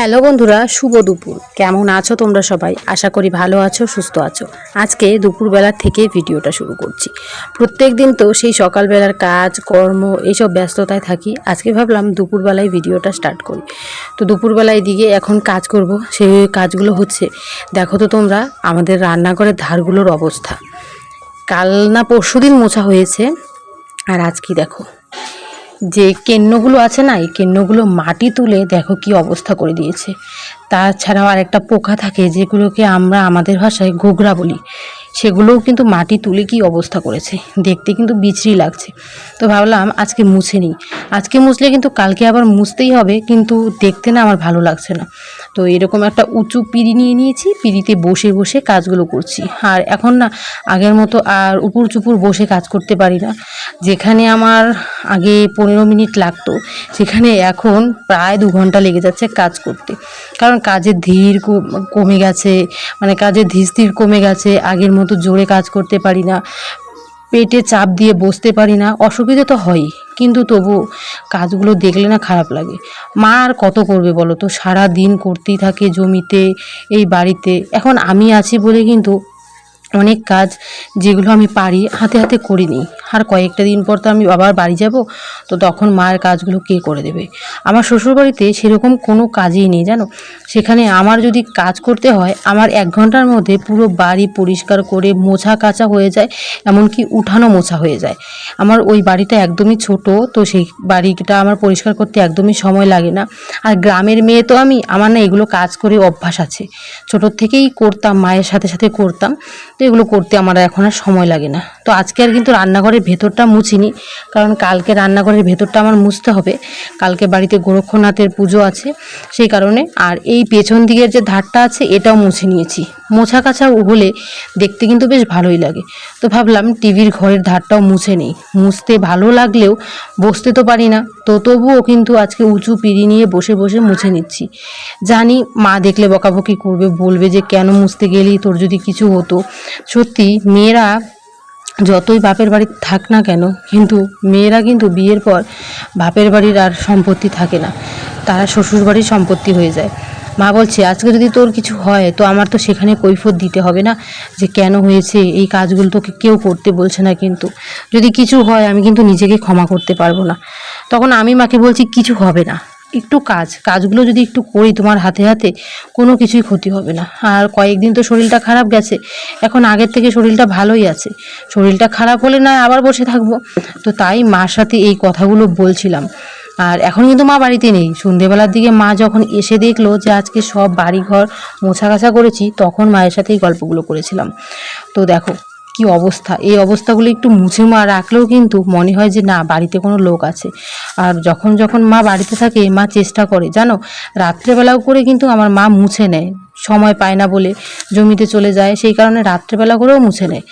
Hello বন্ধুরা, শুভ দুপুর। কেমন আছো তোমরা সবাই? আশা করি ভালো আছো, সুস্থ আছো। আজকে দুপুরবেলার থেকে ভিডিওটা শুরু করছি। প্রত্যেক দিন তো সেই সকালবেলার কাজ, কর্ম, এইসব ব্যস্ততায় থাকি। আজকে ভাবলাম দুপুরবেলায় ভিডিওটা স্টার্ট করি। তো দুপুরবেলায় দিকে এখন কাজ করব সেই কাজগুলো হচ্ছে, দেখো তো তোমরা, আমাদের রান্নাঘরের ধারগুলোর অবস্থা। কাল না পরশু দিন মোছা হয়েছে, আর আজকে দেখো? যে কেন্নগুলো আছে না, এই কেন্নগুলো মাটি তুলে দেখো কি অবস্থা করে দিয়েছে। তাছাড়াও আর একটা পোকা থাকে যেগুলোকে আমরা আমাদের ভাষায় ঘোগরা বলি। সেগুলোও কিন্তু মাটি তুলে কি অবস্থা করেছে? দেখতে কিন্তু বিচরি লাগছে। তো ভাবলাম আজকে মুছে নিই। আজকে মুছলে কিন্তু কালকে আবার মুছতেই হবে, কিন্তু দেখতে না আমার ভালো লাগছে না। তো এরকম একটা উঁচু পিড়ি নিয়ে নিয়েছি, পিড়িতে বসে বসে কাজগুলো করছি। আর এখন না, আগের মতো আর উপর চুপুর বসে কাজ করতে পারি না। যেখানে আমার আগে পনেরো মিনিট লাগতো, সেখানে এখন প্রায় দু ঘণ্টা লেগে যাচ্ছে কাজ করতে। কারণ কাজের ধীর কমে গেছে মানে কাজের ধীর স্থির কমে গেছে, আগের মতো জোরে কাজ করতে পারি না, পেটে চাপ দিয়ে বসতে পারি না, অসুবিধা তো হয়ই, কিন্তু তবু কাজগুলো দেখলে না খারাপ লাগে। মা আর কত করবে বলো তো? সারা দিন করতেই থাকে জমিতে, এই বাড়িতে। এখন আমি আছি বলে কিন্তু অনেক কাজ যেগুলো আমি পারি, হাতে হাতে করিনি। আর কয়েকটা দিন পর তো আমি আবার বাড়ি যাব, তো তখন মায়ের কাজগুলো কে করে দেবে? আমার শ্বশুরবাড়িতে সেরকম কোনো কাজই নেই, জানো? সেখানে আমার যদি কাজ করতে হয়, আমার এক ঘণ্টার মধ্যে পুরো বাড়ি পরিষ্কার করে মোছা কাচা হয়ে যায়, এমনকি উঠানো মোছা হয়ে যায়। আমার ওই বাড়িটা একদমই ছোট, তো সেই বাড়িটা আমার পরিষ্কার করতে একদমই সময় লাগে না। আর গ্রামের মেয়ে তো আমি, আমার না এগুলো কাজ করে অভ্যাস আছে। ছোটোর থেকেই করতাম, মায়ের সাথে সাথে করতাম। তো এগুলো করতে আমার এখন আর সময় লাগে না। তো আজকে আর কিন্তু রান্নাঘরের ভেতরটা মুছিনি, কারণ কালকে রান্নাঘরের ভেতরটা আমার মুছতে হবে। কালকে বাড়িতে গোরক্ষনাথের পুজো আছে, সেই কারণে আর এই পেছন দিকের যে ধারটা আছে, এটাও মুছে নিয়েছি। মোছা কাছা হলে দেখতে কিন্তু বেশ ভালোই লাগে। তো ভাবলাম টিভির ঘরের ধারটাও মুছে নেই। মুছতে ভালো লাগলেও বসতে তো পারি না, তো তবুও কিন্তু আজকে উঁচু পিড়ি নিয়ে বসে বসে মুছে নিচ্ছি। জানি মা দেখলে বকাবকি করবে, বলবে যে কেন মুছতে গেলি, তোর যদি কিছু হতো। সত্যি, মেয়েরা যতই বাপের বাড়ি থাক না কেন, কিন্তু মেয়েরা কিন্তু বিয়ের পর বাপের বাড়ির আর সম্পত্তি থাকে না। তারা শ্বশুর বাড়ির সম্পত্তি হয়ে যায়। মা বলছে, আজকে যদি তোর কিছু হয়, তো আমার তো সেখানে কৈফত দিতে হবে না যে কেন হয়েছে, এই কাজগুলো তোকে কেউ করতে বলছে না কিন্তু। যদি কিছু হয়, আমি কিন্তু নিজেকে ক্ষমা করতে পারব না। তখন আমি মাকে বলছি, কিছু হবে না। একটু কাজ, কাজগুলো যদি একটু করি তোমার হাতে হাতে, কোনো কিছুই ক্ষতি হবে না। আর কয়েকদিন তো শরীরটা খারাপ গেছে, এখন আগের থেকে শরীরটা ভালোই আছে। শরীরটা খারাপ হলে না আবার বসে থাকব। তো তাই মার সাথে এই কথাগুলো বলছিলাম। আর এখন কিন্তু মা বাড়িতে নেই। সন্ধেবেলার দিকে মা যখন এসে দেখল যে আজকে সব বাড়িঘর মোছা কাছা করেছি, তখন মায়ের সাথেই গল্পগুলো করেছিলাম। তো দেখো কি অবস্থা? এই অবস্থাগুলো একটু মুছে মা রাখলেও কিন্তু মনে হয় যে না, বাড়িতে কোনো লোক আছে। আর যখন যখন মা বাড়িতে থাকে, মা চেষ্টা করে। জানো, রাত্রেবেলাও করে কিন্তু আমার মা মুছে নেয়। সময় পায় না বলে জমিতে চলে যায়, সেই কারণে রাত্রেবেলা করেও মুছে নেয়।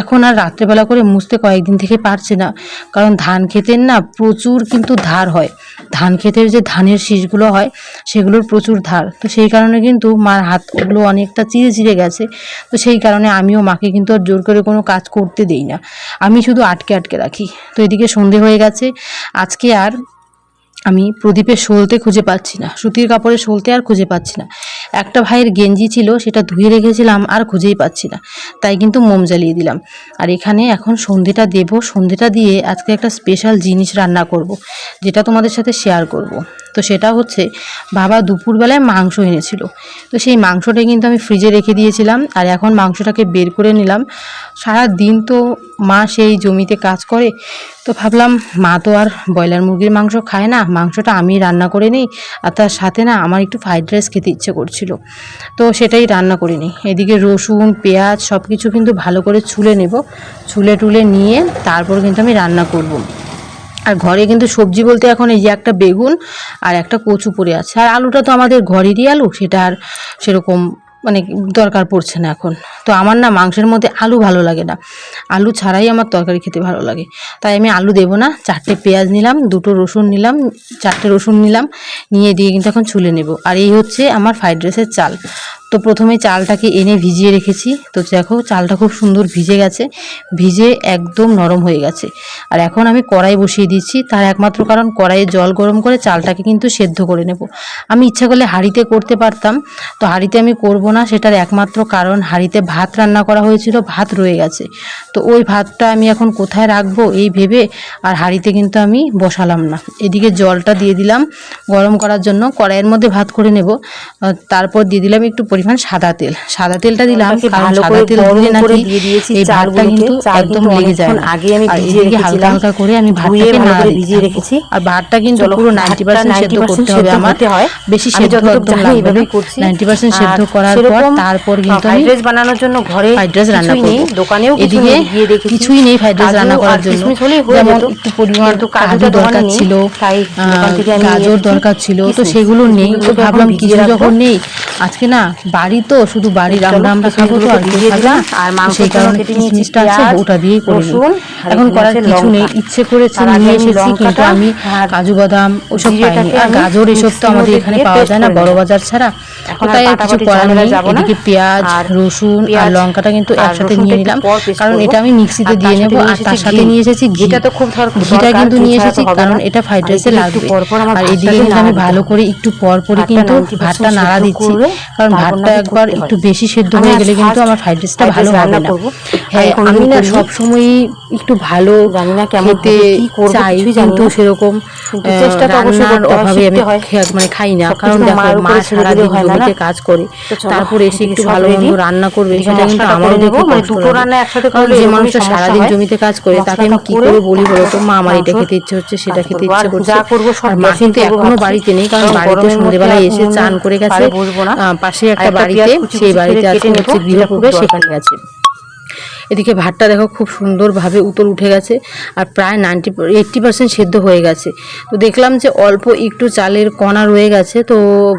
এখন আর রাত্রেবেলা করে মুছতে কয়েকদিন থেকে পারছে না, কারণ ধান ক্ষেতের না প্রচুর কিন্তু ধার হয়। ধান ক্ষেতের যে ধানের শীষগুলো হয়, সেগুলোর প্রচুর ধার। তো সেই কারণে কিন্তু মার হাতগুলো অনেকটা চিড়ে চিড়ে গেছে। তো সেই কারণে আমিও মাকে কিন্তু আর জোর করে কোনো কাজ করতে দেই না। আমি শুধু আটকে আটকে রাখি। তো এদিকে সন্ধে হয়ে গেছে। আজকে আর আমি প্রদীপের সলতে খুঁজে পাচ্ছি না, সুতির কাপড়ের সলতে আর খুঁজে পাচ্ছি না একটা ভাইয়ের গেঞ্জি ছিল, সেটা ধুয়ে রেখেছিলাম, আর খুঁজেই পাচ্ছি না তাই কিন্তু মোম জ্বালিয়ে দিলাম আর এখানে এখন সন্ধেটা দেব, সন্ধেটা দিয়ে আজকে একটা স্পেশাল জিনিস রান্না করব। যেটা তোমাদের সাথে শেয়ার করব। তো সেটা হচ্ছে বাবা দুপুরবেলায় মাংস এনেছিল। তো সেই মাংসটা কিন্তু আমি ফ্রিজে রেখে দিয়েছিলাম আর এখন মাংসটাকে বের করে নিলাম। সারা দিন তো মা সেই জমিতে কাজ করে। তো ভাবলাম মা তো আর ব্রয়লার মুরগির মাংস খায় না, মাংসটা আমি রান্না করে নিই আর তার সাথে না আমার একটু ফ্রাইড রাইস খেতে ইচ্ছে করছিল। তো সেটাই রান্না করে নিই। এদিকে রসুন, পেঁয়াজ সব কিছু কিন্তু ভালো করে ছুলে নেব। ছুলে টুলে নিয়ে তারপর কিন্তু আমি রান্না করব। আর ঘরে কিন্তু সবজি বলতে এখন এই যে একটা বেগুন আর একটা কচু পড়ে আছে। আর আলুটা তো আমাদের ঘরেরই আলু, সেটা আর সেরকম মানে দরকার পড়ছে না এখন। তো আমার না মাংসের মধ্যে আলু ভালো লাগে না। আলু ছাড়াই আমার তরকারি খেতে ভালো লাগে। তাই আমি আলু দেবো না, চারটে পেঁয়াজ নিলাম, দুটো রসুন নিলাম, চারটে রসুন নিলাম, নিয়ে দিয়ে কিন্তু এখন ছুলে নেব। আর এই হচ্ছে আমার ফ্রাইড রাইসের চাল। তো প্রথমে চালটাকে এনে ভিজিয়ে রেখেছি। তো দেখো, চালটা খুব সুন্দর ভিজে গেছে, ভিজে একদম নরম হয়ে গেছে। আর এখন আমি কড়াই বসিয়ে দিচ্ছি, তার একমাত্র কারণ কড়াইয়ে জল গরম করে চালটাকে কিন্তু সেদ্ধ করে নেব। আমি ইচ্ছা করলে হাঁড়িতে করতে পারতাম, তো হাঁড়িতে আমি করব না, সেটার একমাত্র কারণ হাঁড়িতে ভাত রান্না করা হয়েছিল, ভাত রয়ে গেছে। তো ওই ভাতটা আমি এখন কোথায় রাখব, এই ভেবে আর হাঁড়িতে কিন্তু আমি বসালাম না। এদিকে জলটা দিয়ে দিলাম, গরম করার জন্য কড়াইয়ের মধ্যে ভাত করে নেব তারপর দিয়ে দিলাম একটু পরিমাণ সাদা তেল। সাদা তেলটা দিলাম কারণ ভালো সাদা করে তেল দিলে নাকি দিয়ে দিয়েছি এই ভাতটা কিন্তু একদম লেগে যায় আগে আমি ভিজিয়ে এদিকে হালকা হালকা করে আমি ভাতটাকে নাড়া ভিজিয়ে রেখেছি। আর ভাতটা কিন্তু পুরো ভাতটা নাইনটি পার্সেন্ট সেদ্ধ 90% করতে হবে আমার। বেশি সেদ্ধ একদম জানি লাগবে না। এইভাবেই করছি। নাইনটি পার্সেন্ট সেদ্ধ করার পর তারপর কিন্তু ফ্রাইড আমি রাইস বানানোর জন্য ঘরে ফ্রাইড রাইস রান্না করব। দোকানেও কিছু নেই, গিয়ে দেখেছি। কিছুই নেই ফ্রাইড রাইস রান্না করার জন্য। যেমন একটু পরিমাণ কিন্তু কাজু দরকার ছিল তাই দোকান থেকে আমি নিয়ে গাজর দরকার ছিল তো সেগুলো নেই। তো ভাবলাম কিছু যখন নেই আজকে না বাড়ি তো শুধু বাড়ির চলো, আমরা খাব তো আর কেউ দিলাম। আর তো মাংসের সেই কারণে কিশমিশটা আছে ওটা দিয়ে করে এখন করার কিছু নেই ইচ্ছে করেছে নিয়ে এসেছি কিন্তু আমি কাজু বাদাম ওসব পাইনি। আর গাজর এসব তো আমাদের এখানে পাওয়া যায় না বড় বাজার ছাড়া। তাই আর কিছু করার নেই এদিকে পেঁয়াজ রসুন আর লঙ্কাটা কিন্তু একসাথে নিয়ে নিলাম। কারণ এটা আমি মিক্সিতে দিয়ে নেব আর তার সাথে নিয়ে এসেছি ঘিটা তো খুব ঘিটা কিন্তু নিয়ে এসেছি কারণ এটা ফ্রাইড রাইসে লাগবে। পর পর আর এদিকে কিন্তু আমি ভালো করে একটু পর ভাতটা কিন্তু ভাতটা নাড়া দিচ্ছি কারণ তারপর ভাতটা একবার একটু বেশি সেদ্ধ হয়ে গেলে কিন্তু আমার ফ্রাইড রাইসটা ভালো হবে না। হ্যাঁ আমি না সবসময়ই একটু ভালো খেতে চাই কিন্তু সেরকম চেষ্টা তো অবশ্যই রান্নার করতে অভাবে আমি মানে খাই না। কারণ দেখো মা সারাদিন জমিতে কাজ করে তারপর এসে একটু ভালো মন্দ রান্না করবে। সেটা কিন্তু আমারও দেখে দুটো রান্না একসাথে করলে যে মানুষটা সারাদিন জমিতে কাজ করে তাকে আমি কি করে বলি বলো তো? মা আমার এটা খেতে ইচ্ছে হচ্ছে সেটা খেতে ইচ্ছে করছে। যা করব সব মা কিন্তু এখনও বাড়িতে নেই কারণ বাড়িতে সন্ধ্যেবেলায় এসে চান করে গেছে। পাশে একটা একটা বাড়িতে সেই বাড়িতে আজকে হচ্ছে গৃহপ্রবেশ। সেখানে গেছে এদিকে ভাতটা দেখো খুব সুন্দরভাবে উতল উঠে গেছে আর প্রায় নাইনটি এইট্টি পার্সেন্ট সেদ্ধ হয়ে গেছে। তো দেখলাম যে অল্প একটু চালের কণা রয়ে গেছে, তো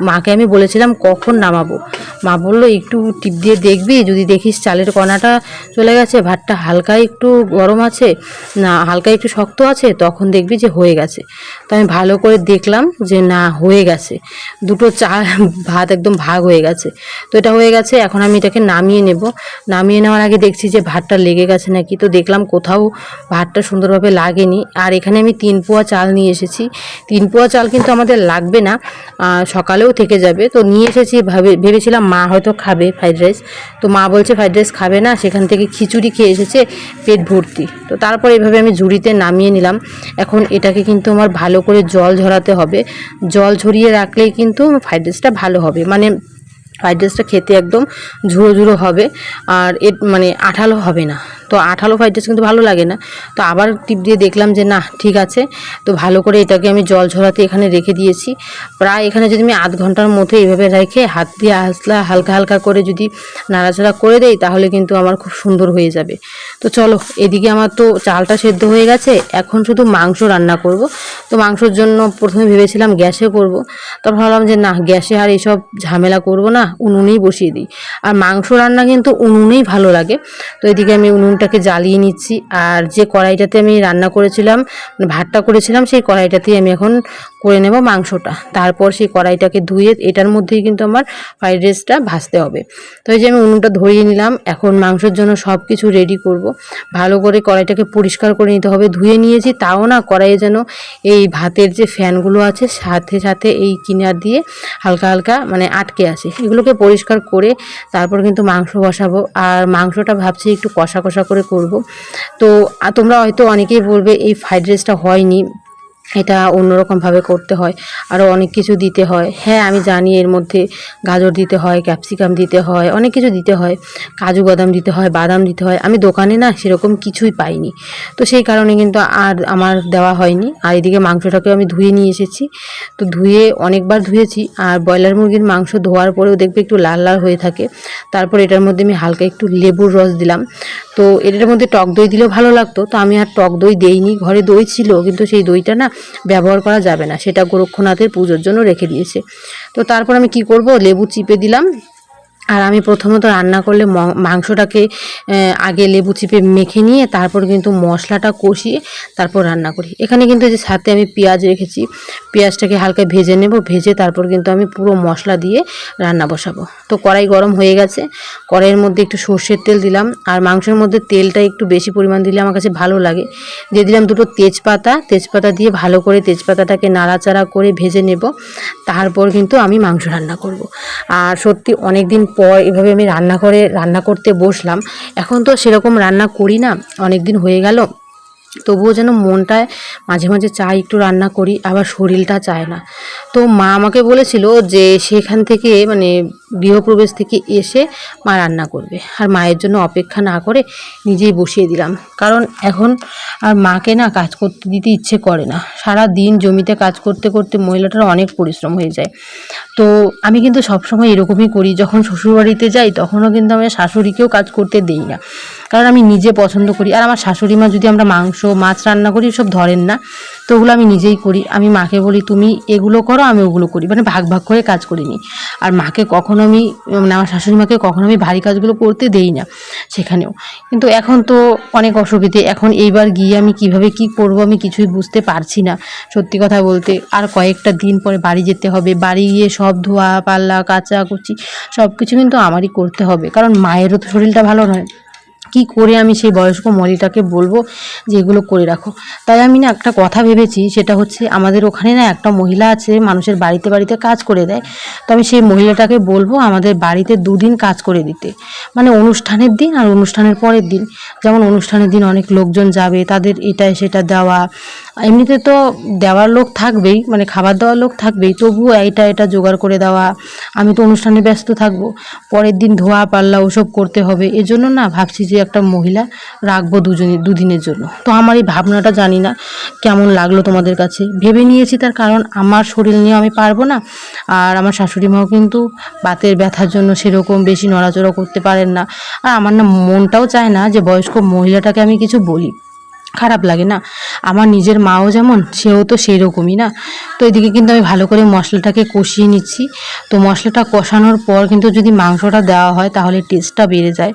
মাকে আমি বলেছিলাম কখন নামাবো। মা বলল, একটু টিপ দিয়ে দেখবি, যদি দেখিস চালের কণাটা চলে গেছে, ভাতটা হালকা একটু গরম আছে, না হালকা একটু শক্ত আছে, তখন দেখবি যে হয়ে গেছে। তো আমি ভালো করে দেখলাম যে না, হয়ে গেছে। দুটো চা, ভাত একদম ভাগ হয়ে গেছে। তো এটা হয়ে গেছে, এখন আমি এটাকে নামিয়ে নেব। নামিয়ে নেওয়ার আগে দেখছি যে ভাতটা লেগে গেছে নাকি? তো দেখলাম কোথাও ভাতটা সুন্দরভাবে লাগেনি। আর এখানে আমি তিন পোয়া চাল নিয়ে এসেছি। তিন পোয়া চাল কিন্তু আমাদের লাগবে না সকালেও থেকে যাবে। তো নিয়ে এসেছি, ভাবে, ভেবেছিলাম মা হয়তো খাবে ফ্রাইড রাইস। তো মা বলছে, ফ্রাইড রাইস খাবে না, সেখান থেকে খিচুড়ি খেয়ে এসেছে পেট ভর্তি। তো তারপর এভাবে আমি ঝুড়িতে নামিয়ে নিলাম। এখন এটাকে কিন্তু আমার ভালো করে জল ঝরাতে হবে। জল ঝরিয়ে রাখলেই কিন্তু ফ্রাইড রাইসটা ভালো হবে। মানে ফ্রাইড রাইসটা খেতে একদম ঝুড়ো ঝুড়ো হবে। আর এ মানে আঠালো হবে না। তো আঠালো ফ্রাইড রাইস কিন্তু ভালো লাগে না। তো আবার টিপ দিয়ে দেখলাম যে, না, ঠিক আছে। তো ভালো করে এটাকে আমি জল ঝরাতে এখানে রেখে দিয়েছি। প্রায় এখানে যদি আমি আধ ঘণ্টার মধ্যে এইভাবে রেখে হাত দিয়ে হাসলা, হালকা হালকা করে যদি নাড়াচাড়া করে দেই, তাহলে কিন্তু আমার খুব সুন্দর হয়ে যাবে। তো চলো, এদিকে আমার তো চালটা সেদ্ধ হয়ে গেছে। এখন শুধু মাংস রান্না করব। তো মাংসর জন্য প্রথমে ভেবেছিলাম গ্যাসে করব। তারপর ভাবলাম যে, না, গ্যাসে আর এইসব ঝামেলা করব না। উনুনেই বসিয়ে দিই। আর মাংস রান্না কিন্তু উনুনেই ভালো লাগে। তো এদিকে আমি উনুনটাকে জ্বালিয়ে নিচ্ছি। আর যে কড়াইটাতে আমি রান্না করেছিলাম মানে ভাতটা করেছিলাম, সেই কড়াইটাতেই আমি এখন করে নেব মাংসটা। তারপর সেই কড়াইটাকে ধুয়ে এটার মধ্যেই কিন্তু আমার ফ্রাইড রাইসটা ভাজতে হবে। তো এই যে আমি উনুনটা ধরিয়ে নিলাম, এখন মাংসের জন্য সব কিছু রেডি করব। ভালো করে কড়াইটাকে পরিষ্কার করে নিতে হবে। ধুয়ে নিয়েছি, তাও না কড়াইয়ে যেন এই ভাতের যে ফ্যানগুলো আছে, সাথে সাথে এই কিনার দিয়ে হালকা হালকা মানে আটকে আছে। এগুলোকে পরিষ্কার করে তারপর কিন্তু মাংস বসাবো। আর মাংসটা ভাবছি একটু কষা কষা করে করব। তো তোমরা হয়তো অনেকেই বলবে, এই ফ্রাইড রাইসটা হয়নি। এটা অন্যরকমভাবে করতে হয়। আরও অনেক কিছু দিতে হয়। হ্যাঁ আমি জানি এর মধ্যে গাজর দিতে হয়, ক্যাপসিকাম দিতে হয়, অনেক কিছু দিতে হয়। কাজু বাদাম দিতে হয়, বাদাম দিতে হয়। আমি দোকানে না সেরকম কিছুই পাইনি। তো সেই কারণে কিন্তু আর আমার দেওয়া হয়নি। আর এদিকে মাংসটাকে আমি ধুয়ে নিয়ে এসেছি। তো ধুয়ে অনেকবার ধুয়েছি। আর ব্রয়লার মুরগির মাংস ধোয়ার পরেও দেখবে একটু লাল লাল হয়ে থাকে। তারপর এটার মধ্যে আমি হালকা একটু লেবুর রস দিলাম। তো এটার মধ্যে টক দই দিলেও ভালো লাগতো। তো আমি আর টক দই দেইনি। ঘরে দই ছিল, কিন্তু সেই দইটা না ব্যবহার করা যাবে না। সেটা গোরক্ষনাথের পুজোর জন্য রেখে দিয়েছে। তো তারপর আমি কি করব? লেবু চিপে দিলাম। আর আমি প্রথমত রান্না করলে মাংসটাকে আগে লেবু চিপে মেখে নিয়ে তারপর কিন্তু মশলাটা কষিয়ে তারপর রান্না করি। এখানে কিন্তু যে সাথে আমি পেঁয়াজ রেখেছি, পেঁয়াজটাকে হালকা ভেজে নেব, ভেজে তারপর কিন্তু আমি পুরো মশলা দিয়ে রান্না বসাবো। তো কড়াই গরম হয়ে গেছে, কড়াইয়ের মধ্যে একটু সর্ষের তেল দিলাম আর মাংসের মধ্যে তেলটা একটু বেশি পরিমাণ দিলে আমার কাছে ভালো লাগে। দিয়ে দিলাম দুটো তেজপাতা তেজপাতা দিয়ে ভালো করে তেজপাতাটাকে নাড়াচাড়া করে ভেজে নেব, তারপর কিন্তু আমি মাংস রান্না করব। আর সত্যি অনেক দিন পর এভাবে আমি রান্নাঘরে রান্না করতে বসলাম। এখন তো সেরকম রান্না করি না অনেক দিন হয়ে গেল। তবুও যেন মনটায় মাঝে মাঝে চাই একটু রান্না করি, আবার শরীরটা চায় না। তো মা আমাকে বলেছিল যে সেখান থেকে মানে গৃহপ্রবেশ থেকে এসে মা রান্না করবে। আর মায়ের জন্য অপেক্ষা না করে নিজেই বসিয়ে দিলাম। কারণ এখন আর মাকে না কাজ করতে দিতে ইচ্ছে করে না। সারা দিন জমিতে কাজ করতে করতে মহিলাটার অনেক পরিশ্রম হয়ে যায়। তো আমি কিন্তু সবসময় এরকমই করি। যখন শ্বশুরবাড়িতে যাই তখনও কিন্তু আমি শাশুড়িকেও কাজ করতে দেই না। কারণ আমি নিজে পছন্দ করি। আর আমার শাশুড়ি মা যদি আমরা মাংস, মাছ রান্না করি সব ধরেন না। তো ওগুলো আমি নিজেই করি। আমি মাকে বলি, তুমি এগুলো করো, আমি ওগুলো করি। মানে ভাগ ভাগ করে কাজ করি করিনি আর মাকে কখনো আমি মানে আমার শাশুড়ি মাকে কখনো আমি ভারী কাজগুলো করতে দেই না সেখানেও। কিন্তু এখন তো অনেক অসুবিধে। এখন এইবার গিয়ে আমি কীভাবে কি করব আমি কিছুই বুঝতে পারছি না। সত্যি কথা বলতে, আর কয়েকটা দিন পরে বাড়ি যেতে হবে। বাড়ি গিয়ে সব ধোয়া পাল্লা কাচা কুচি সব কিছু কিন্তু আমারই করতে হবে। কারণ মায়েরও তো শরীরটা ভালো নয়। কি করে আমি সেই বয়স্ক মলিটাকে বলব যে এগুলো করে রাখো? তাই আমি না একটা কথা ভেবেছি, সেটা হচ্ছে আমাদের ওখানে না একটা মহিলা আছে, মানুষের বাড়িতে বাড়িতে কাজ করে দেয়। তো আমি সেই মহিলাটাকে বলব আমাদের বাড়িতে দুদিন কাজ করে দিতে। মানে অনুষ্ঠানের দিন আর অনুষ্ঠানের পরের দিন। যেমন অনুষ্ঠানের দিন অনেক লোকজন যাবে, তাদের এটা সেটা দেওয়া। এমনিতে তো দেওয়ার লোক থাকবেই মানে খাবার দেওয়ার লোক থাকবেই, তবুও এটা এটা জোগাড় করে দেওয়া। আমি তো অনুষ্ঠানে ব্যস্ত থাকব। পরের দিন ধোয়া পাল্লা ওসব করতে হবে। এজন্য না ভাবছি যে একটা মহিলা রাখব দুজনে দুদিনের জন্য। তো আমার এই ভাবনাটা জানি না কেমন লাগল তোমাদের কাছে। ভেবে নিয়েছি তার কারণ আমার শরীর নিয়ে আমি পারব না। আর আমার শাশুড়ি মাও কিন্তু বাতের ব্যথার জন্য সেরকম বেশি নড়াচড়া করতে পারেন না। আর আমার না মনটাও চায় না যে বয়স্ক মহিলাটাকে আমি কিছু বলি। খারাপ লাগে না। আমার নিজের মাও যেমন, সেও তো সেই রকমই না। তো এদিকে কিন্তু আমি ভালো করে মশলাটাকে কষিয়ে নিচ্ছি। তো মশলাটা কষানোর পর কিন্তু যদি মাংসটা দেওয়া হয়, তাহলে টেস্টটা বেড়ে যায়।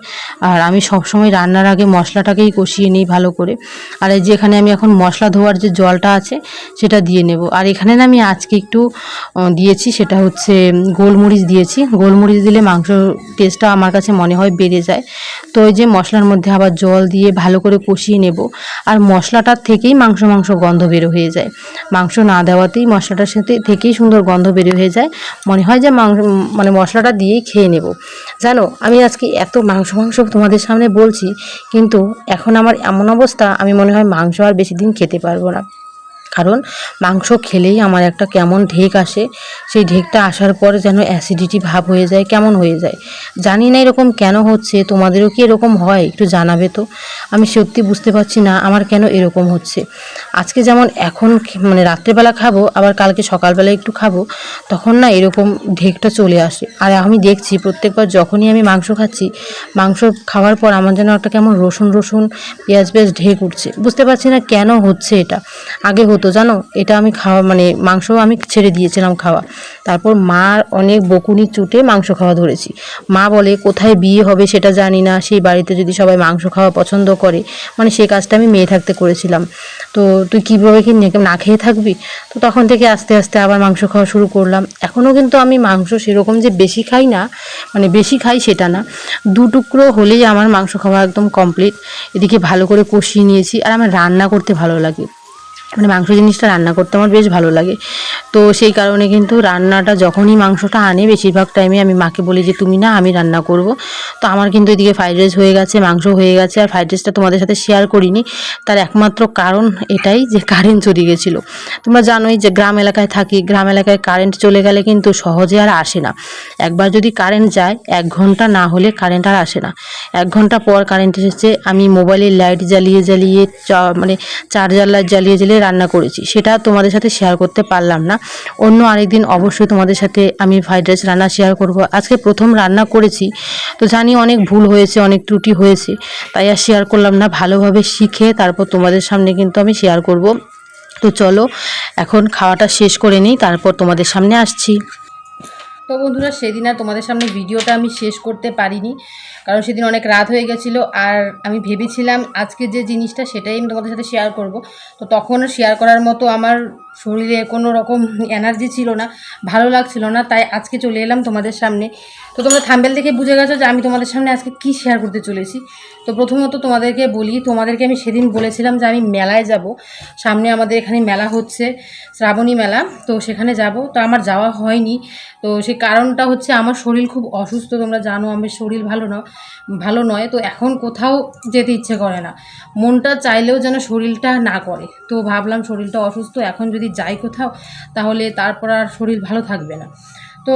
আর আমি সবসময় রান্নার আগে মশলাটাকেই কষিয়ে নিই ভালো করে। আর এই যে এখানে আমি এখন মশলা ধোয়ার যে জলটা আছে, সেটা দিয়ে নেব। আর এখানে না আমি আজকে একটু দিয়েছি, সেটা হচ্ছে গোলমরিচ দিয়েছি। গোলমরিচ দিলে মাংস টেস্টটা আমার কাছে মনে হয় বেড়ে যায়। তো ওই যে মশলার মধ্যে আবার জল দিয়ে ভালো করে কষিয়ে নেব। আর মশলাটার থেকেই মাংস মাংস গন্ধ বের হয়ে যায়। মাংস না দেওয়াতেই মশলাটার সাথে থেকেই সুন্দর গন্ধ বের হয়ে যায়। মনে হয় যে মাংস মানে মশলাটা দিয়েই খেয়ে নেব। জানো, আমি আজকে এত মাংস মাংস তোমাদের সামনে বলছি, কিন্তু এখন আমার এমন অবস্থা, আমি মনে হয় মাংস আর বেশি দিন খেতে পারব না। কারণ মাংস খেলেই আমার একটা কেমন ঢেক আসে। সেই ঢেকটা আসার পরে যেন অ্যাসিডিটি ভাব হয়ে যায়, কেমন হয়ে যায়। জানি না এরকম কেন হচ্ছে, তোমাদেরও কি এরকম হয়? একটু জানাবে তো। আমি সত্যি বুঝতে পারছি না আমার কেন এরকম হচ্ছে। আজকে যেমন এখন মানে রাত্রেবেলা খাব, আবার কালকে সকালবেলা একটু খাব, তখন না এরকম ঢেকটা চলে আসে। আর আমি দেখছি প্রত্যেকবার যখনই আমি মাংস খাচ্ছি, মাংস খাওয়ার পর আমার যেন একটা কেমন রসুন রসুন পেঁয়াজ পেঁয়াজ ঢেক উঠছে। বুঝতে পারছি না কেন হচ্ছে এটা। আগে হতো জানো? এটা আমি খাওয়া মানে মাংস আমি ছেড়ে দিয়েছিলাম খাওয়া। তারপর মার অনেক বকুনি চুটে মাংস খাওয়া ধরেছি। মা বলে, কোথায় বিয়ে হবে সেটা জানি না। সেই বাড়িতে যদি সবাই মাংস খাওয়া পছন্দ করে। মানে সেই কাজটা আমি মেয়ে থাকতে করেছিলাম। তো তুই কীভাবে কি নে- খেয়ে থাকবি? তো তখন থেকে আস্তে আস্তে আবার মাংস খাওয়া শুরু করলাম। এখনও কিন্তু আমি মাংস সেরকম যে বেশি খাই না মানে বেশি খাই সেটা না। দু টুকরো হলেই আমার মাংস খাওয়া একদম কমপ্লিট এদিকে ভালো করে কষিয়ে নিয়েছি। আর আমার রান্না করতে ভালো লাগে। মানে মাংস জিনিসটা রান্না করতে আমার বেশ ভালো লাগে। তো সেই কারণে কিন্তু রান্নাটা যখনই মাংসটা আনে বেশিরভাগ টাইমে আমি মাকে বলি যে, তুমি না, আমি রান্না করব। তো আমার কিন্তু এদিকে ফ্রাইড রাইস হয়ে গেছে, মাংস হয়ে গেছে। আর ফ্রাইড রাইসটা তোমাদের সাথে শেয়ার করিনি। তার একমাত্র কারণ এটাই যে কারেন্ট চলে গেছিল। তোমরা জানোই যে, গ্রাম এলাকায় থাকি, গ্রাম এলাকায় কারেন্ট চলে গেলে কিন্তু সহজে আর আসে না। একবার যদি কারেন্ট যায়, এক ঘণ্টা না হলে কারেন্ট আর আসে না। এক ঘণ্টা পর কারেন্ট এসেছে, আমি মোবাইলের লাইট জ্বালিয়ে জ্বালিয়ে মানে চার্জার লাইট জ্বালিয়ে জ্বালিয়ে রান্না করেছি, সেটা তোমাদের সাথে শেয়ার করতে পারলাম না। অন্য আরেকদিন অবশ্যই তোমাদের সাথে আমি ফ্রাইড রাইস রান্না শেয়ার করব। আজকে প্রথম রান্না করেছি, তো জানি অনেক ভুল হয়েছে, অনেক ত্রুটি হয়েছে, তাই আর শেয়ার করলাম না। ভালোভাবে শিখে তারপর তোমাদের সামনে কিন্তু আমি শেয়ার করব। তো চলো, এখন খাওয়াটা শেষ করে নিই, তারপর তোমাদের সামনে আসছি। তো বন্ধুরা, সেদিন আর তোমাদের সামনে ভিডিওটা আমি শেষ করতে পারিনি, কারণ সেদিন অনেক রাত হয়ে গেছিল। আর আমি ভেবেছিলাম আজকে যে জিনিসটা, সেটাই আমি তোমাদের সাথে শেয়ার করব। তো তখন শেয়ার করার মতো আমার শরীরে কোনো রকম এনার্জি ছিল না, ভালো লাগছিল না, তাই আজকে চলে এলাম তোমাদের সামনে। তো তোমরা থাম্বেল দেখে বুঝে গেছো যে আমি তোমাদের সামনে আজকে কি শেয়ার করতে চলেছি। তো প্রথমত তোমাদেরকে বলি, তোমাদেরকে আমি সেদিন বলেছিলাম যে আমি মেলায় যাব। সামনে আমাদের এখানে মেলা হচ্ছে, শ্রাবণী মেলা, তো সেখানে যাব। তো আমার যাওয়া হয়নি, তো সেই কারণটা হচ্ছে আমার শরীর খুব অসুস্থ, তোমরা জানো আমার শরীর ভালো না, ভালো নয়, তো এখন কোথাও যেতে ইচ্ছে করে না। মনটা চাইলেও যেন শরীরটা না করে, তো ভাবলাম শরীরটা অসুস্থ, এখন যদি যাই কোথাও, তাহলে তারপর আর শরীর ভালো থাকবে না। তো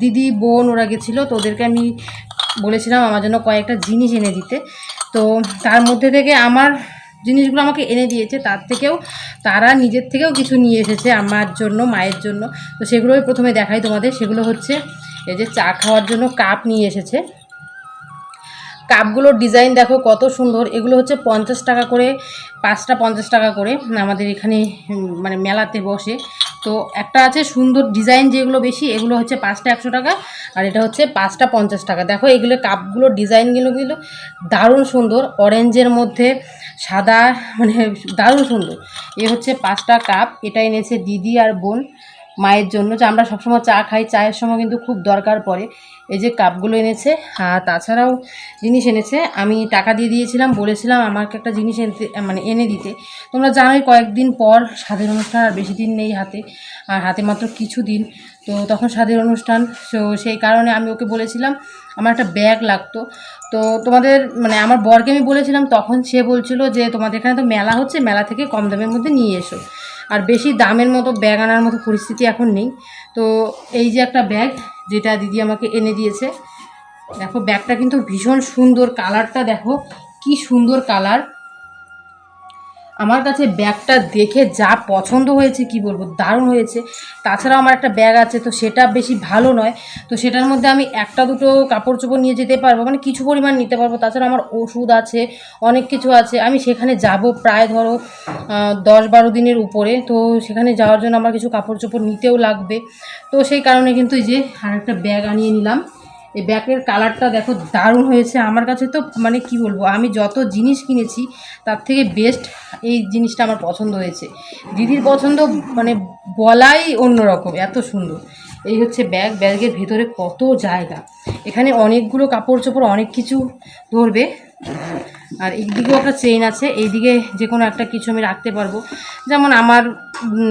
দিদি, বোন ওরা গেছিল, তো ওদেরকে আমি বলেছিলাম আমার জন্য কয়েকটা জিনিস এনে দিতে, তো তার মধ্যে থেকে আমার জিনিসগুলো আমাকে এনে দিয়েছে, তার থেকেও তারা নিজের থেকেও কিছু নিয়ে এসেছে আমার জন্য, মায়ের জন্য। তো সেগুলোই প্রথমে দেখাই তোমাদের। সেগুলো হচ্ছে এই যে চা খাওয়ার জন্য কাপ নিয়ে এসেছে। কাপগুলোর ডিজাইন দেখো কত সুন্দর। এগুলো হচ্ছে পঞ্চাশ টাকা করে, পাঁচটা পঞ্চাশ টাকা করে আমাদের এখানে মানে মেলাতে বসে। তো একটা আছে সুন্দর ডিজাইন যেগুলো বেশি, এগুলো হচ্ছে পাঁচটা একশো টাকা আর এটা হচ্ছে পাঁচটা পঞ্চাশ টাকা। দেখো এগুলো কাপগুলোর ডিজাইনগুলো কিন্তু দারুণ সুন্দর। অরেঞ্জের মধ্যে সাদা মানে দারুণ সুন্দর। এ হচ্ছে পাঁচটা কাপ এটা এনেছে দিদি আর বোন মায়ের জন্য, যে আমরা সবসময় চা খাই, চায়ের সময় কিন্তু খুব দরকার পড়ে। এই যে কাপগুলো এনেছে, আর তাছাড়াও জিনিস এনেছে, আমি টাকা দিয়ে দিয়েছিলাম, বলেছিলাম আমাকে একটা জিনিস এনতে মানে এনে দিতে। তোমরা জানোই কয়েকদিন পর স্বাধীন অনুষ্ঠান আর বেশি দিন নেই হাতে, আর হাতে মাত্র কিছু দিন। তো তখন স্বাধীন অনুষ্ঠান, তো সেই কারণে আমি ওকে বলেছিলাম, আমার একটা ব্যাগ লাগতো। তো তোমাদের মানে আমার বরকে আমি বলেছিলাম, তখন সে বলছিল যে, তোমাদের এখানে তো মেলা হচ্ছে, মেলা থেকে কম দামের মধ্যে নিয়ে এসো। আর বেশি দামের মতো, ব্যাগ আনার মতো পরিস্থিতি এখন নেই। তো এই যে একটা ব্যাগ, যেটা দিদি আমাকে এনে দিয়েছে, দেখো ব্যাগটা কিন্তু ভীষণ সুন্দর, কালারটা দেখো, কি সুন্দর কালার। আমার কাছে ব্যাগটা দেখে যা পছন্দ হয়েছে, কি বলব, দারুণ হয়েছে। তাছাড়াও আমার একটা ব্যাগ আছে, তো সেটা বেশি ভালো নয়। তো সেটার মধ্যে আমি একটা দুটো কাপড় চোপড় নিয়ে যেতে পারব মানে কিছু পরিমাণ নিতে পারব। তাছাড়া আমার ওষুধ আছে, অনেক কিছু আছে। আমি সেখানে যাব প্রায় ধরো দশ বারো দিনের উপরে। তো সেখানে যাওয়ার জন্য আমার কিছু কাপড় চোপড় নিতেও লাগবে। তো সেই কারণে কিন্তু এই যে আরেকটা ব্যাগ আনিয়ে নিলাম। এই ব্যাগের কালারটা দেখো দারুণ হয়েছে। আমার কাছে তো মানে কি বলব, আমি যত জিনিস কিনেছি, তার থেকে বেস্ট এই জিনিসটা আমার পছন্দ হয়েছে। দিদির পছন্দ মানে বলাই অন্যরকম, এত সুন্দর। এই হচ্ছে ব্যাগ ব্যাগের ভেতরে কত জায়গা। এখানে অনেকগুলো কাপড় চোপড় অনেক কিছু ধরবে। আর এইদিকেও একটা চেইন আছে এইদিকে যে কোনো একটা কিছু আমি রাখতে পারব। যেমন আমার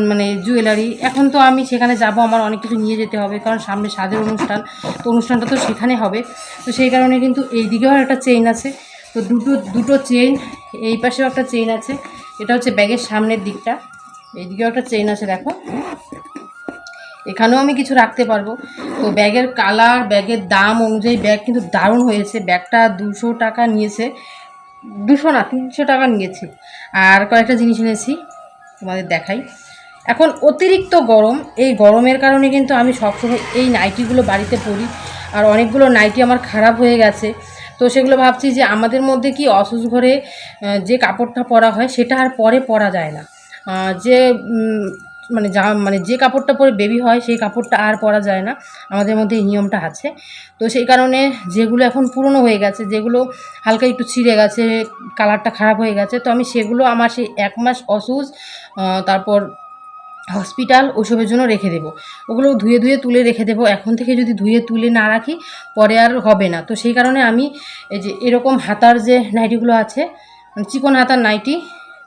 মানে জুয়েলারি এখন তো আমি সেখানে যাব, আমার অনেক কিছু নিয়ে যেতে হবে, কারণ সামনে স্বাদের অনুষ্ঠান, তো অনুষ্ঠানটা তো সেখানে হবে। তো সেই কারণে কিন্তু এই দিকেও একটা চেইন আছে। তো দুটো দুটো চেইন এই পাশেও একটা চেইন আছে, এটা হচ্ছে ব্যাগের সামনের দিকটা। এইদিকেও একটা চেইন আছে, দেখো। এখানেও আমি কিছু রাখতে পারব। তো ব্যাগের কালার ব্যাগের দাম অনুযায়ী ব্যাগ কিন্তু দারুণ হয়েছে। ব্যাগটা দুশো টাকা নিয়েছে। দুশো না, তিনশো টাকা নিয়েছে। আর কয়েকটা জিনিস এনেছি, তোমাদের দেখাই। এখন অতিরিক্ত গরম, এই গরমের কারণে কিন্তু আমি সবসময় এই নাইটিগুলো বাড়িতে পরি। আর অনেকগুলো নাইটি আমার খারাপ হয়ে গেছে। তো সেগুলো ভাবছি যে আমাদের মধ্যে কি অসুস্থ ঘরে যে কাপড়টা পরা হয়, সেটা আর পরে পরা যায় না। যে মানে যা মানে যে কাপড়টা পরে বেবি হয়, সেই কাপড়টা আর পরা যায় না। আমাদের মধ্যে এই নিয়মটা আছে। তো সেই কারণে যেগুলো এখন পুরনো হয়ে গেছে, যেগুলো হালকা একটু ছিঁড়ে গেছে কালারটা খারাপ হয়ে গেছে, তো আমি সেগুলো আমার সেই এক মাস অসুজ তারপর হসপিটাল ওসবের জন্য রেখে দেবো। ওগুলো ধুয়ে ধুয়ে তুলে রেখে দেবো। এখন থেকে যদি ধুয়ে তুলে না রাখি, পরে আর হবে না। তো সেই কারণে আমি এই যে এরকম হাতার যে নাইটিগুলো আছে, চিকন হাতার নাইটি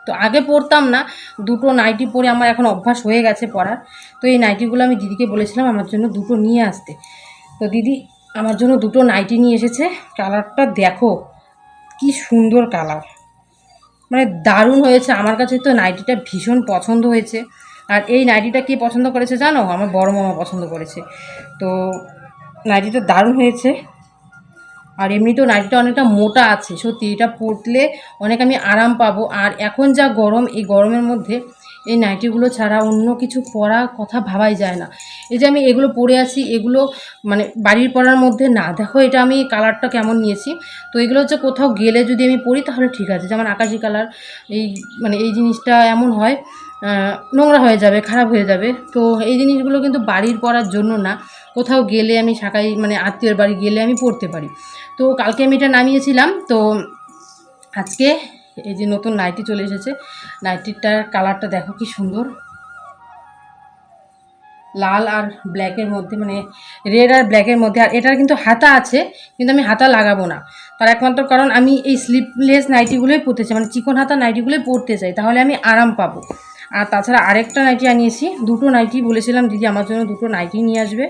তো আগে পরতাম না, দুটো নাইটি পরে আমার এখন অভ্যাস হয়ে গেছে পরার তো এই নাইটিগুলো আমি দিদিকে বলেছিলাম আমার জন্য দুটো নিয়ে আসতে। তো দিদি আমার জন্য দুটো নাইটি নিয়ে এসেছে, কালারটা দেখো কি সুন্দর কালার। মানে দারুণ হয়েছে, আমার কাছে তো নাইটিটা ভীষণ পছন্দ হয়েছে। আর এই নাইটিটা কে পছন্দ করেছে জানো? আমার বড় মামা পছন্দ করেছে। তো নাইটিটা দারুণ হয়েছে। আর এমনিতেও নাইটিটা অনেকটা মোটা আছে, সত্যি এটা পরলে অনেক আমি আরাম পাবো। আর এখন যা গরম, এই গরমের মধ্যে এই নাইটিগুলো ছাড়া অন্য কিছু পরা কথা ভাবাই যায় না। এই যে আমি এগুলো পরে আছি, এগুলো মানে বাড়ির পরার মধ্যে না, দেখো এটা আমি কালারটা কেমন নিয়েছি। তো এগুলো হচ্ছে কোথাও গেলে যদি আমি পরি তাহলে ঠিক আছে, যেমন আকাশি কালার এই মানে এই জিনিসটা এমন হয়। নোংরা হয়ে যাবে, খারাপ হয়ে যাবে। তো এই জিনিসগুলো কিন্তু বাড়ির পরার জন্য না, কোথাও গেলে আমি শাকাই মানে আত্মীয়র বাড়ি গেলে আমি পরতে পারি। তো কালকে আমি এটা নামিয়েছিলাম, তো আজকে এই যে নতুন নাইটি চলে এসেছে, নাইটিটার কালারটা দেখো কি সুন্দর। লাল আর ব্ল্যাকের মধ্যে মানে রেড আর ব্ল্যাকের মধ্যে, আর এটার কিন্তু হাতা আছে, কিন্তু আমি হাতা লাগাবো না। তার একমাত্র কারণ আমি এই স্লিপলেস নাইটিগুলোই পরতে চাই মানে চিকন হাতা নাইটিগুলোই পরতে চাই, তাহলে আমি আরাম পাবো। আর তাছাড়া আরেকটা নাইটি আনিয়েছি। দুটো নাইটি বলেছিলাম, দিদি আমার জন্য দুটো নাইটি নিয়ে আসবে।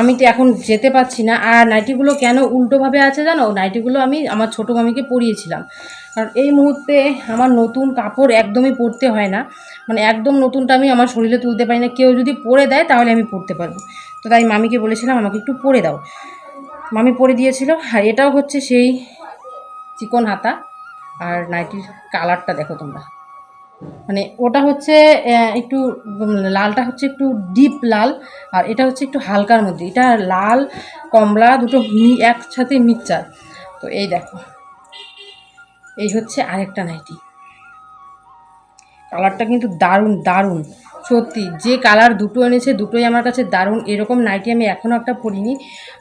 আমি তো এখন যেতে পারছি না। আর নাইটিগুলো কেন উল্টোভাবে আছে জানো? নাইটিগুলো আমি আমার ছোটো মামিকে পরিয়েছিলাম। কারণ এই মুহূর্তে আমার নতুন কাপড় একদমই পরতে হয় না। মানে একদম নতুনটা আমি আমার শরীরে তুলতে পারি না। কেউ যদি পরে দেয়, তাহলে আমি পরতে পারব। তো তাই মামিকে বলেছিলাম, আমাকে একটু পরে দাও। মামি পরে দিয়েছিল। আর এটাও হচ্ছে সেই চিকন হাতা। আর নাইটির কালারটা দেখো তোমরা। মানে ওটা হচ্ছে একটু লালটা হচ্ছে একটু ডিপ লাল, আর এটা হচ্ছে একটু হালকার মধ্যে। এটা লাল, কমলা, দুটো একসাথে মিক্সচার। তো এই দেখো। এই হচ্ছে আরেকটা নাইটি। কালারটা কিন্তু দারুণ দারুণ। সত্যি, যে কালার দুটো এনেছে, দুটোই আমার কাছে দারুণ। এরকম নাইটি আমি এখনও একটা পরিনি।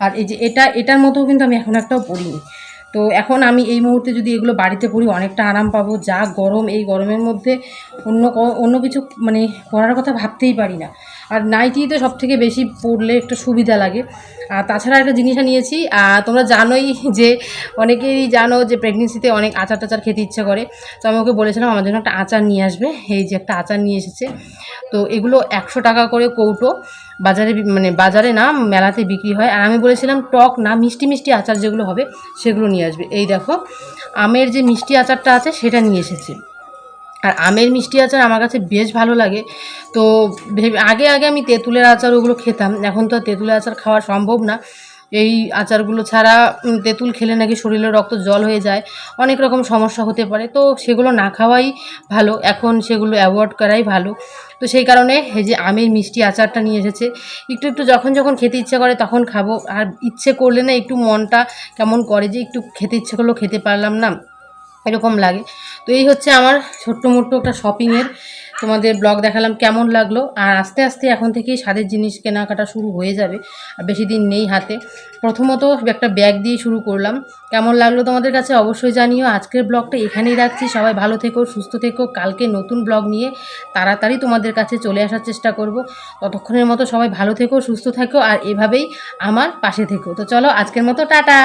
আর এই যে এটা, এটার মতো কিন্তু আমি এখন একটাও পরিনি। তো এখন আমি এই মুহূর্তে যদি এগুলো বাড়িতে পড়ি, অনেকটা আরাম পাবো। যা গরম, এই গরমের মধ্যে অন্য অন্য কিছু মানে পরার কথা ভাবতেই পারি না। আর নাইটি তো সব থেকে বেশি পড়লে একটু সুবিধা লাগে। আর তাছাড়া একটা জিনিস নিয়েছি তোমরা জানোই যে, অনেকেই জানো যে প্রেগনেন্সিতে অনেক আচার টাচার খেতে ইচ্ছে করে। তো আমি ওকে বলেছিলাম, আমার জন্য একটা আচার নিয়ে আসবে। এই যে একটা আচার নিয়ে এসেছে। তো এগুলো একশো টাকা করে কৌটো। বাজারে মানে বাজারে না মেলাতে বিক্রি হয়। আর আমি বলেছিলাম টক না, মিষ্টি মিষ্টি আচার যেগুলো হবে সেগুলো নিয়ে আসবে। এই দেখো, আমের যে মিষ্টি আচারটা আছে সেটা নিয়ে এসেছি। আর আমের মিষ্টি আচার আমার কাছে বেশ ভালো লাগে। তো আগে আগে আমি তেঁতুলের আচার ওগুলো খেতাম। এখন তো তেঁতুলের আচার খাওয়া সম্ভব না। এই আচারগুলো ছাড়া তেঁতুল খেলে নাকি শরীরে রক্ত জল হয়ে যায়, অনেক রকম সমস্যা হতে পারে। তো সেগুলো না খাওয়াই ভালো, এখন সেগুলো অ্যাভয়েড করাই ভালো। তো সেই কারণে এই যে আমের মিষ্টি আচারটা নিয়ে এসেছে, একটু একটু যখন যখন খেতে ইচ্ছে করে তখন খাব। আর ইচ্ছে করলে না একটু মনটা কেমন করে যে একটু খেতে ইচ্ছে করলেও খেতে পারলাম না। এরকম লাগে। তো এই হচ্ছে আমার ছোট্ট মোট্ট একটা শপিংয়ের তোমাদের ব্লগ দেখালাম কেমন লাগল। আর আস্তে আস্তে এখন থেকেই স্বাদের জিনিস কেনাকাটা শুরু হয়ে যাবে। আর বেশি দিন নেই হাতে। প্রথমত একটা ব্যাগ দিয়ে শুরু করলাম। কেমন লাগল তোমাদের কাছে অবশ্যই জানিও। আজকের ব্লগটা এখানেই রাখছি। সবাই ভালো থেকো, সুস্থ থেকো। কালকে নতুন ব্লগ নিয়ে তাড়াতাড়ি তোমাদের কাছে চলে আসার চেষ্টা করব। ততক্ষণের মতো সবাই ভালো থেকো, সুস্থ থেকো। আর এভাবেই আমার পাশে থেকো। তো চলো আজকের মতো, টাটা!